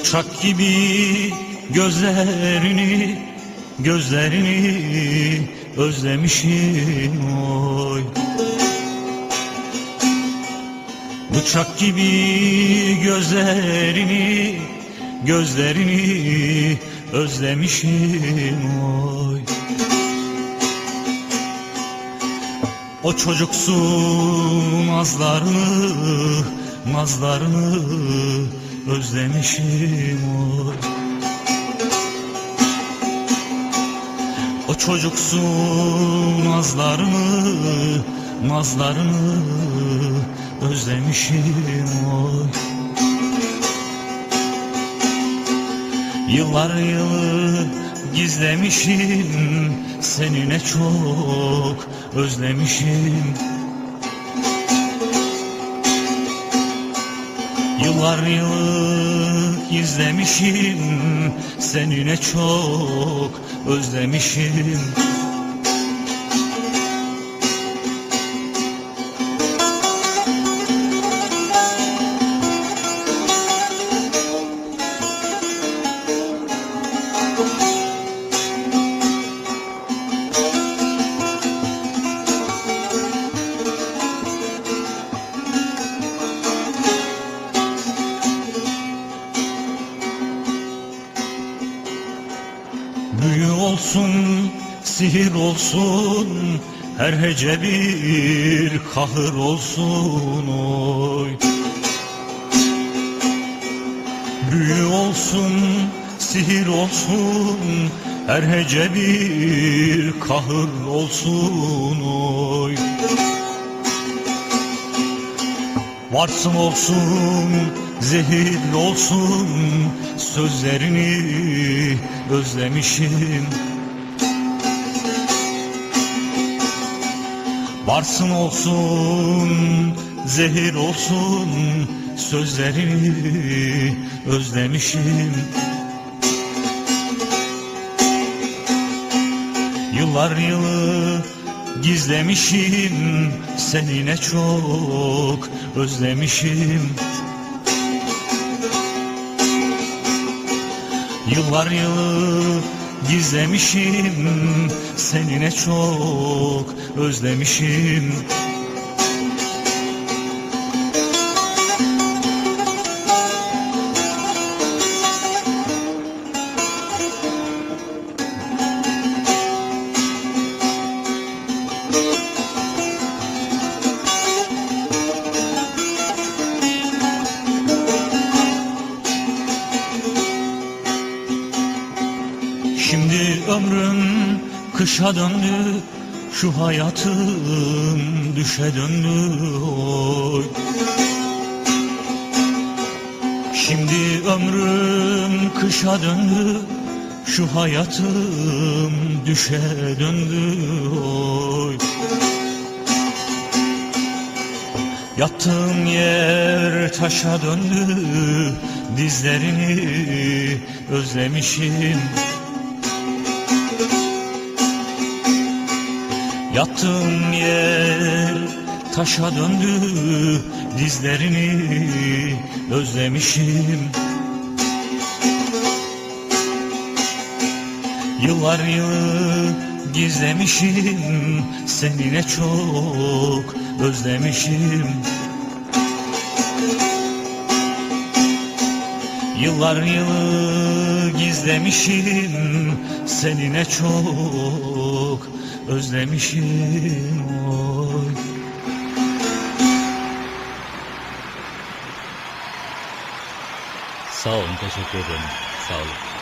Bıçak gibi gözlerini Gözlerini özlemişim oy. Bıçak gibi gözlerini Gözlerini özlemişim oy. O çocuksu nazlarını Nazlarını özlemişim oy O çocuksu nazlarını Nazlarını özlemişim oy Yıllar yılı gizlemişim Seni ne çok özlemişim Yıllar yılı gizlemişim Seni ne çok özlemişim olsun, sihir olsun Her hece bir kahır olsun oy. Büyü olsun, sihir olsun Her hece bir kahır olsun oy. Varsın olsun, zehir olsun Sözlerini özlemişim Varsın olsun, zehir olsun Sözlerini özlemişim. Yıllar yılı gizlemişim Seni ne çok özlemişim. Yıllar yılı gizlemişim Seni ne çok özlemişim Şimdi ömrüm kışa döndü Şu hayatım düşe döndü oy. Şimdi ömrüm kışa döndü Şu hayatım düşe döndü oy. Yattığım yer taşa döndü Dizlerini özlemişim Yattığım yer taşa döndü Dizlerini özlemişim. Yıllar yılı gizlemişim Seni ne çok özlemişim. Yıllar yılı gizlemişim Seni ne çok özlemişim oy. Sağ olun, teşekkür ederim. Sağ olun.